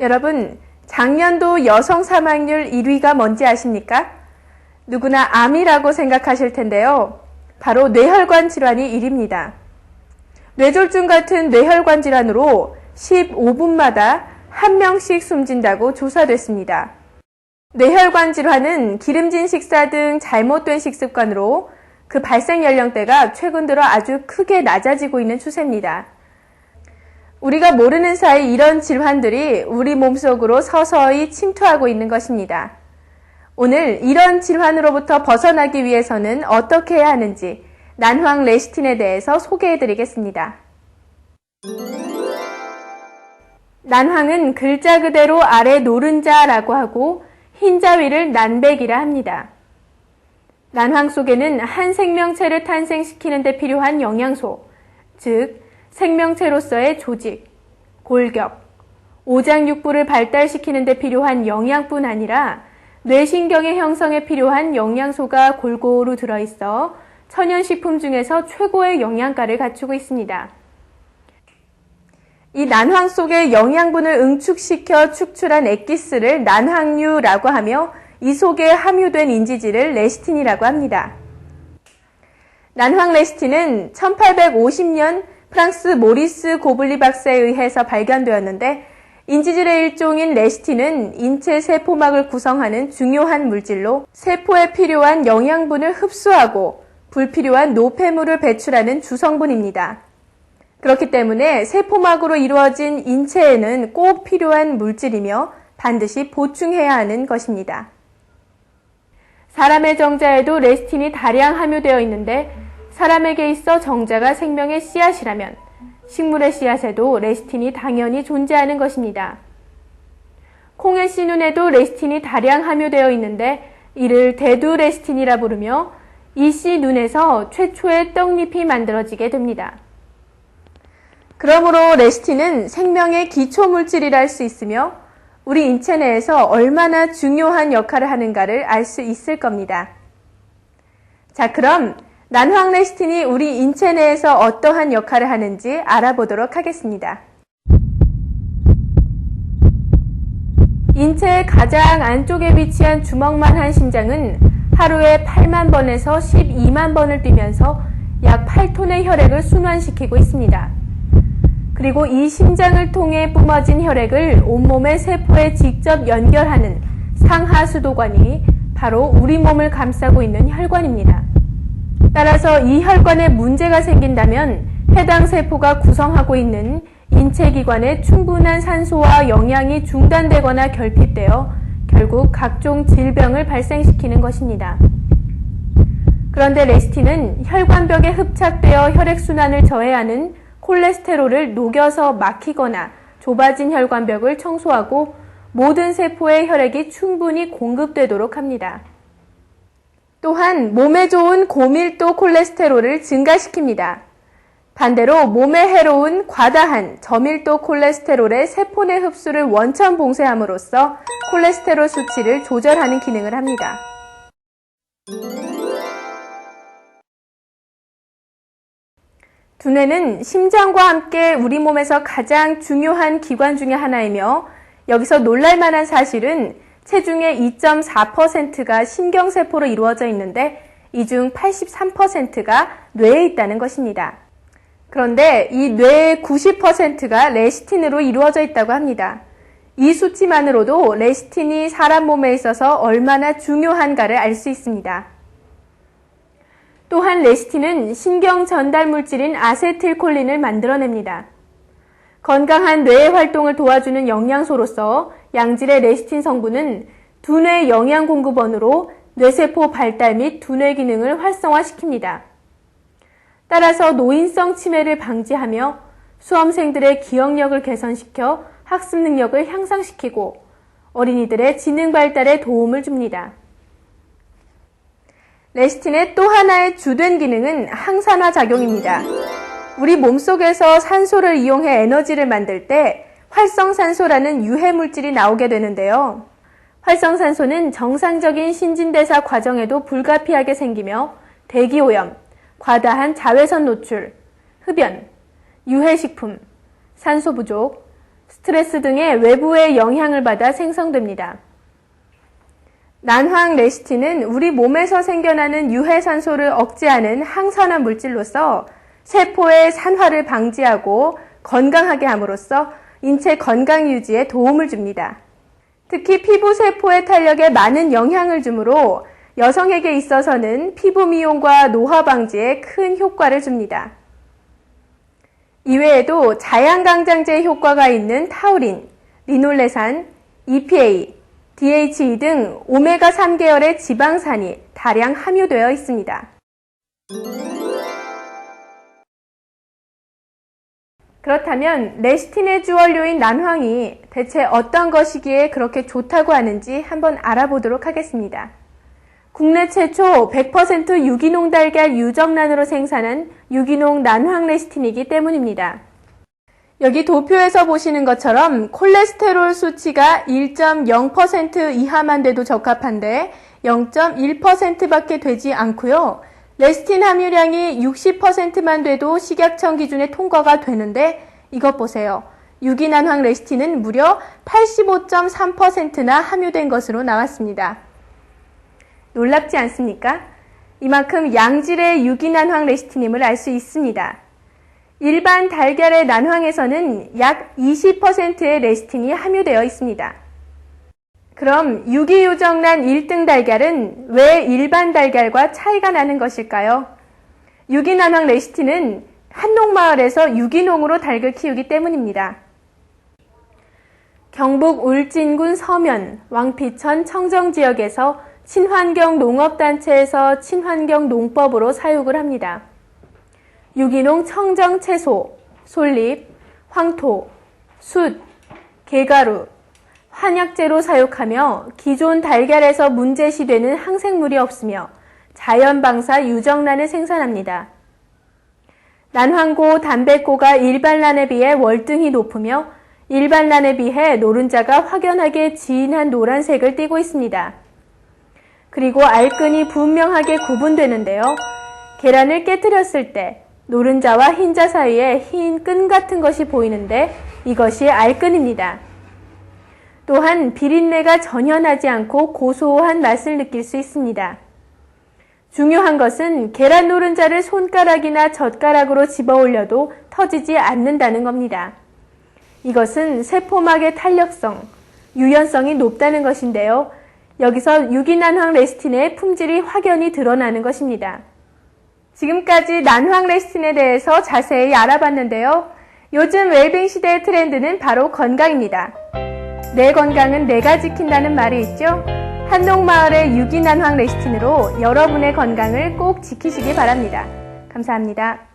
여러분, 작년도 여성 사망률 1위가 뭔지 아십니까? 누구나 암이라고 생각하실 텐데요. 바로 뇌혈관 질환이 1위입니다. 뇌졸중 같은 뇌혈관 질환으로 15분마다 한 명씩 숨진다고 조사됐습니다. 뇌혈관 질환은 기름진 식사 등 잘못된 식습관으로 그 발생 연령대가 최근 들어 아주 크게 낮아지고 있는 추세입니다. 우리가 모르는 사이 이런 질환들이 우리 몸속으로 서서히 침투하고 있는 것입니다. 오늘 이런 질환으로부터 벗어나기 위해서는 어떻게 해야 하는지 난황 레시틴에 대해서 소개해 드리겠습니다. 난황은 글자 그대로 아래 노른자라고 하고 흰자 위를 난백이라 합니다. 난황 속에는 한 생명체를 탄생시키는 데 필요한 영양소, 즉 생명체로서의 조직, 골격, 오장육부를 발달시키는 데 필요한 영양뿐 아니라 뇌신경의 형성에 필요한 영양소가 골고루 들어있어 천연식품 중에서 최고의 영양가를 갖추고 있습니다. 이 난황 속에 영양분을 응축시켜 축출한 액기스를 난황류라고 하며 이 속에 함유된 인지질을 레시틴이라고 합니다. 난황 레시틴은 1850년 프랑스 모리스 고블리 박사에 의해서 발견되었는데 인지질의 일종인 레시틴은 인체 세포막을 구성하는 중요한 물질로 세포에 필요한 영양분을 흡수하고 불필요한 노폐물을 배출하는 주성분입니다. 그렇기 때문에 세포막으로 이루어진 인체에는 꼭 필요한 물질이며 반드시 보충해야 하는 것입니다. 사람의 정자에도 레시틴이 다량 함유되어 있는데 사람에게 있어 정자가 생명의 씨앗이라면 식물의 씨앗에도 레시틴이 당연히 존재하는 것입니다. 콩의 씨눈에도 레시틴이 다량 함유되어 있는데 이를 대두 레시틴이라 부르며 이 씨눈에서 최초의 떡잎이 만들어지게 됩니다. 그러므로 레시틴은 생명의 기초 물질이라 할 수 있으며 우리 인체 내에서 얼마나 중요한 역할을 하는가를 알 수 있을 겁니다. 자, 그럼 난황 레시틴이 우리 인체 내에서 어떠한 역할을 하는지 알아보도록 하겠습니다. 인체의 가장 안쪽에 위치한 주먹만 한 심장은 하루에 8만 번에서 12만 번을 뛰면서 약 8톤의 혈액을 순환시키고 있습니다. 그리고 이 심장을 통해 뿜어진 혈액을 온몸의 세포에 직접 연결하는 상하수도관이 바로 우리 몸을 감싸고 있는 혈관입니다. 따라서 이 혈관에 문제가 생긴다면 해당 세포가 구성하고 있는 인체기관에 충분한 산소와 영양이 중단되거나 결핍되어 결국 각종 질병을 발생시키는 것입니다. 그런데 레시틴은 혈관벽에 흡착되어 혈액순환을 저해하는 콜레스테롤을 녹여서 막히거나 좁아진 혈관벽을 청소하고 모든 세포의 혈액이 충분히 공급되도록 합니다. 또한 몸에 좋은 고밀도 콜레스테롤을 증가시킵니다. 반대로 몸에 해로운 과다한 저밀도 콜레스테롤의 세포 내 흡수를 원천 봉쇄함으로써 콜레스테롤 수치를 조절하는 기능을 합니다. 두뇌는 심장과 함께 우리 몸에서 가장 중요한 기관 중의 하나이며 여기서 놀랄 만한 사실은 체중의 2.4%가 신경세포로 이루어져 있는데 이 중 83%가 뇌에 있다는 것입니다. 그런데 이 뇌의 90%가 레시틴으로 이루어져 있다고 합니다. 이 수치만으로도 레시틴이 사람 몸에 있어서 얼마나 중요한가를 알 수 있습니다. 또한 레시틴은 신경 전달 물질인 아세틸콜린을 만들어냅니다. 건강한 뇌의 활동을 도와주는 영양소로서 양질의 레시틴 성분은 두뇌 영양 공급원으로 뇌세포 발달 및 두뇌 기능을 활성화시킵니다. 따라서 노인성 치매를 방지하며 수험생들의 기억력을 개선시켜 학습 능력을 향상시키고 어린이들의 지능 발달에 도움을 줍니다. 레시틴의 또 하나의 주된 기능은 항산화 작용입니다. 우리 몸속에서 산소를 이용해 에너지를 만들 때 활성산소라는 유해 물질이 나오게 되는데요. 활성산소는 정상적인 신진대사 과정에도 불가피하게 생기며 대기오염, 과다한 자외선 노출, 흡연, 유해식품, 산소 부족, 스트레스 등의 외부의 영향을 받아 생성됩니다. 난황 레시틴은 우리 몸에서 생겨나는 유해산소를 억제하는 항산화 물질로서 세포의 산화를 방지하고 건강하게 함으로써 인체 건강 유지에 도움을 줍니다. 특히 피부 세포의 탄력에 많은 영향을 주므로 여성에게 있어서는 피부 미용과 노화 방지에 큰 효과를 줍니다. 이외에도 자양강장제 효과가 있는 타우린, 리놀레산, EPA, DHE 등 오메가3 계열의 지방산이 다량 함유되어 있습니다. 그렇다면 레시틴의 주원료인 난황이 대체 어떤 것이기에 그렇게 좋다고 하는지 한번 알아보도록 하겠습니다. 국내 최초 100% 유기농 달걀 유정란으로 생산한 유기농 난황 레시틴이기 때문입니다. 여기 도표에서 보시는 것처럼 콜레스테롤 수치가 1.0% 이하만 돼도 적합한데 0.1%밖에 되지 않고요. 레시틴 함유량이 60%만 돼도 식약청 기준에 통과가 되는데 이것 보세요. 유기난황 레시틴은 무려 85.3%나 함유된 것으로 나왔습니다. 놀랍지 않습니까? 이만큼 양질의 유기난황 레시틴임을 알 수 있습니다. 일반 달걀의 난황에서는 약 20%의 레시틴이 함유되어 있습니다. 그럼 유기유정란 1등 달걀은 왜 일반 달걀과 차이가 나는 것일까요? 유기난황 레시틴은 한농마을에서 유기농으로 닭을 키우기 때문입니다. 경북 울진군 서면, 왕피천 청정 지역에서 친환경 농업단체에서 친환경 농법으로 사육을 합니다. 유기농 청정 채소, 솔잎, 황토, 숯, 개가루, 한약재로 사육하며 기존 달걀에서 문제시되는 항생물이 없으며 자연 방사 유정란을 생산합니다. 난황고, 담배고가 일반란에 비해 월등히 높으며 일반란에 비해 노른자가 확연하게 진한 노란색을 띠고 있습니다. 그리고 알끈이 분명하게 구분되는데요. 계란을 깨뜨렸을 때 노른자와 흰자 사이에 흰 끈 같은 것이 보이는데 이것이 알끈입니다. 또한 비린내가 전혀 나지 않고 고소한 맛을 느낄 수 있습니다. 중요한 것은 계란 노른자를 손가락이나 젓가락으로 집어 올려도 터지지 않는다는 겁니다. 이것은 세포막의 탄력성, 유연성이 높다는 것인데요. 여기서 유기난황 레스틴의 품질이 확연히 드러나는 것입니다. 지금까지 난황 레스틴에 대해서 자세히 알아봤는데요. 요즘 웰빙 시대의 트렌드는 바로 건강입니다. 내 건강은 내가 지킨다는 말이 있죠? 한동마을의 유기난황 레시틴으로 여러분의 건강을 꼭 지키시기 바랍니다. 감사합니다.